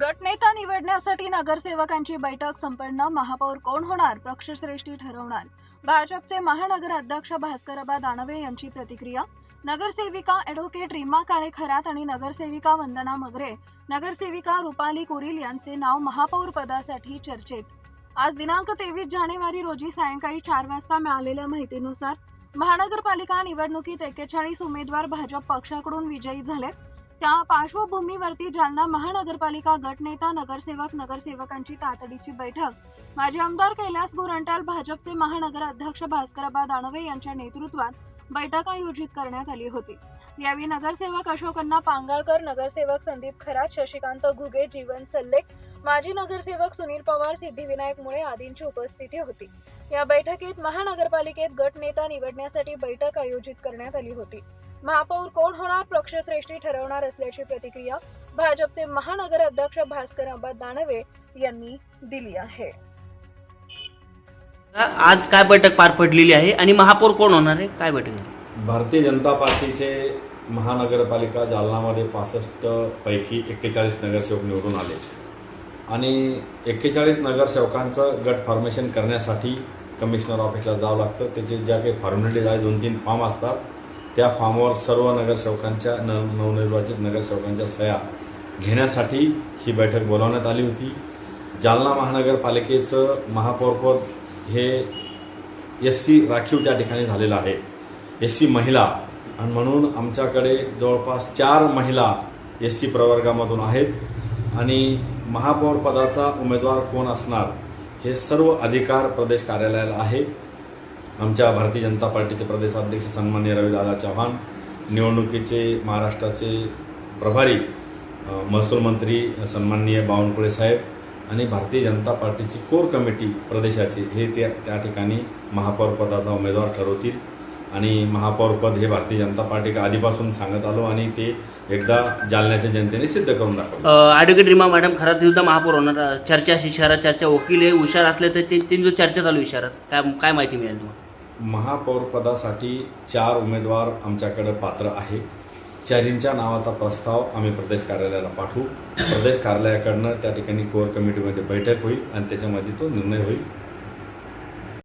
गटनेता निवडण्यासाठी नगरसेवकांची बैठक संपन्न. महापौर कोण होणार? पक्षश्रेष्ठी ठरवणार. भाजपचे महानगर अध्यक्ष भास्करबा दानवे यांची प्रतिक्रिया. नगरसेविका ॲडव्होकेट रीमा काळे खरात आणि नगरसेविका वंदना मगरे. नगरसेविका रुपाली कुरील यांचे नाव महापौर पदासाठी चर्चेत. आज दिनांक तेवीस जानेवारी रोजी सायंकाळी चार वाजता मिळालेल्या माहितीनुसार महानगरपालिका निवडणुकीत एकेचाळीस उमेदवार भाजप पक्षाकडून विजयी झाले. त्या पार्श्वभूमीवरती जालना महानगरपालिका गटनेता नगरसेवक नगरसेवकांची तातडीची बैठक. माजी आमदार कैलास गोरंटाल भाजपचे महानगर अध्यक्ष भास्करबा दानवे यांच्या नेतृत्वात बैठक आयोजित करण्यात आली होती. यावेळी नगरसेवक अशोकांना पांगळकर पांगाळकर नगरसेवक संदीप खरात शशिकांत घुगे जीवन सल्ले माजी नगरसेवक सुनील पवार सिद्धिविनायक मुळे आदींची उपस्थिती होती. या बैठकीत महानगरपालिकेत गटनेता निवडण्यासाठी बैठक आयोजित करण्यात आली होती. महापौर कोण होणार? पक्षश्रेष्ठी ठरवणार असल्याची प्रतिक्रिया भाजपचे महानगर अध्यक्ष भास्कर आबा दानवे यांनी दिली आहे. आज काय बैठक पार पडलेली आहे आणि महापौर कोण होणार आहे? काय बैठक? भारतीय जनता पार्टीचे महानगरपालिका जालनामध्ये पासष्ट पैकी एक्केचाळीस नगरसेवक निवडून आले. आणि एक्केचाळीस नगरसेवकांचं गट फॉर्मेशन करण्यासाठी कमिशनर ऑफिसला जावं लागतं. त्याचे ज्या काही फॉर्मॅलिटीज आहेत दोन तीन फॉर्म असतात. त्या फॉर्मवर सर्व नगरसेवकांच्या न नवनिर्वाचित नगरसेवकांच्या सह्या घेण्यासाठी ही बैठक बोलावण्यात आली होती. जालना महानगरपालिकेचं महापौरपद हे एस सी राखीव त्या ठिकाणी झालेलं आहे. एस सी महिला आणि म्हणून आमच्याकडे जवळपास चार महिला एस सी प्रवर्गामधून आहेत आणि महापौरपदाचा उमेदवार कोण असणार हे सर्व अधिकार प्रदेश कार्यालयाला आहे. आमच्या भारतीय जनता पार्टीचे प्रदेशाध्यक्ष सन्मान्य रविदादा चव्हाण निवडणुकीचे महाराष्ट्राचे प्रभारी महसूल मंत्री सन्माननीय बावनकुळे साहेब आणि भारतीय जनता पार्टीची कोर कमिटी प्रदेशाची हे त्या त्या ठिकाणी महापौरपदाचा उमेदवार ठरवतील. आणि महापौरपद हे भारतीय जनता पार्टी आधीपासून सांगत आलो आणि ते एकदा जालन्याच्या जनतेने सिद्ध करून दाखवलं. ॲडव्होकेट रिमा मॅडम खरं सुद्धा महापौर होणार. चर्चा अशी शहरात चर्चा वकील हे हुशार असले तर ते जो चर्चा चालू इशारात काय काय माहिती मिळेल तुम्हाला? महापौरपदासाठी चार उमेदवार आमच्याकडे पात्र आहे. चारींच्या नावाचा प्रस्ताव आम्ही प्रदेश कार्यालयाला पाठवू. प्रदेश कार्यालयाकडनं त्या ठिकाणी कोर कमिटीमध्ये बैठक होईल आणि त्याच्यामध्ये तो निर्णय होईल.